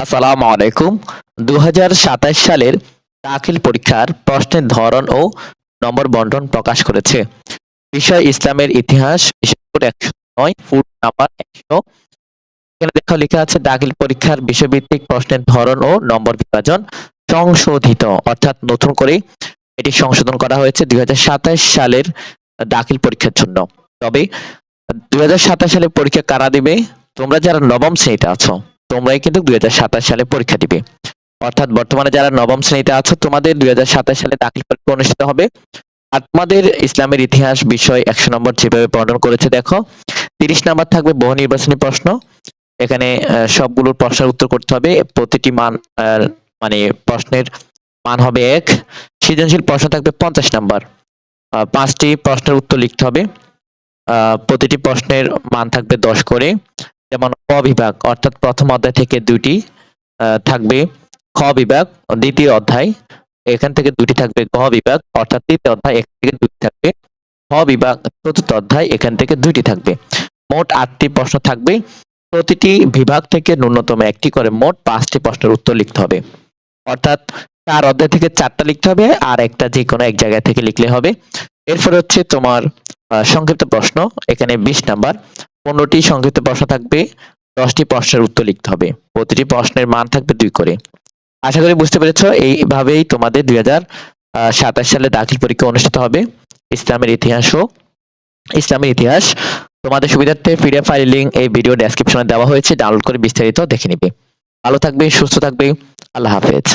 আসসালামু আলাইকুম। দুই হাজার সাতাশ সালের দাখিল পরীক্ষার প্রশ্নের ধরন ও নম্বর বন্টন প্রকাশ করেছে। বিষয় ইসলামের ইতিহাস একশো নয় ফুট নাম্বার একশো। এখানে দেখা লেখা আছে, দাখিল পরীক্ষার বিষয়ভিত্তিক প্রশ্নের ধরন ও নম্বর বিভাজন সংশোধিত। অর্থাৎ নতুন করে এটি সংশোধন করা হয়েছে দুই হাজার সাতাশ সালের দাখিল পরীক্ষার জন্য। তবে দুই সালে পরীক্ষা কারা দিবে? তোমরা যারা নবম শ্রেণীতে আছো তোমরাই কিন্তু দুই হাজার সাতাশ সালে পরীক্ষা দিবে। অর্থাৎ বর্তমানে যারা নবম শ্রেণীতে আছো, তোমাদের দুই সালে দাখিল পরীক্ষা অনুষ্ঠিত হবে। আর তোমাদের ইসলামের ইতিহাস বিষয় একশো নম্বর যেভাবে বর্ণন করেছে, দেখো। তিরিশ নম্বর থাকবে বহু নির্বাচনী প্রশ্ন। এখানে সবগুলোর প্রশ্নের উত্তর করতে হবে। প্রতিটি মান মানে প্রশ্নের মান হবে এক। সৃজনশীল প্রশ্ন থাকবে পঞ্চাশ নাম্বার। পাঁচটি প্রশ্নের উত্তর লিখতে হবে। প্রতিটি প্রশ্নের মান থাকবে দশ করে। ক বিভাগ অর্থাৎ প্রথম অধ্যায় থেকে আহ, থাকবে। খ বিভাগ দ্বিতীয় অধ্যায় এখান থেকে দুটি থাকবে। গ বিভাগ অর্থাৎ তৃতীয় অধ্যায় এখান থেকে দুটি থাকবে। খ বিভাগ চতুর্থ অধ্যায় এখান থেকে দুইটি থাকবে। মোট আটটি প্রশ্ন থাকবে। প্রতিটি বিভাগ থেকে ন্যূনতম একটি করে মোট পাঁচটি প্রশ্নের উত্তর লিখতে হবে। অর্থাৎ চার অধ্যায় থেকে চারটা লিখতে হবে আর একটা যে কোনো এক জায়গা থেকে লিখলে হবে। এরপর হচ্ছে তোমার সংক্ষিপ্ত প্রশ্ন এখানে বিশ নাম্বার। পনেরোটি সংক্ষিপ্ত প্রশ্ন থাকবে। দশটি প্রশ্নের উত্তর লিখতে হবে। প্রতিটি প্রশ্নের মান থাকবে দুই করে। আশা করি বুঝতে পেরেছ, এইভাবেই তোমাদের দুই হাজার সাতাশ সালে দাখিল পরীক্ষা অনুষ্ঠিত হবে। ইসলামের ইতিহাস ও ইসলামের ইতিহাস। তোমাদের সুবিধার্থে পিডিএফ ফাইল এই ভিডিও ডেসক্রিপশনে দেওয়া হয়েছে ডাউনলোড করে বিস্তারিত দেখে নিবে। ভালো থাকবে, সুস্থ থাকবে। আল্লাহ হাফেজ।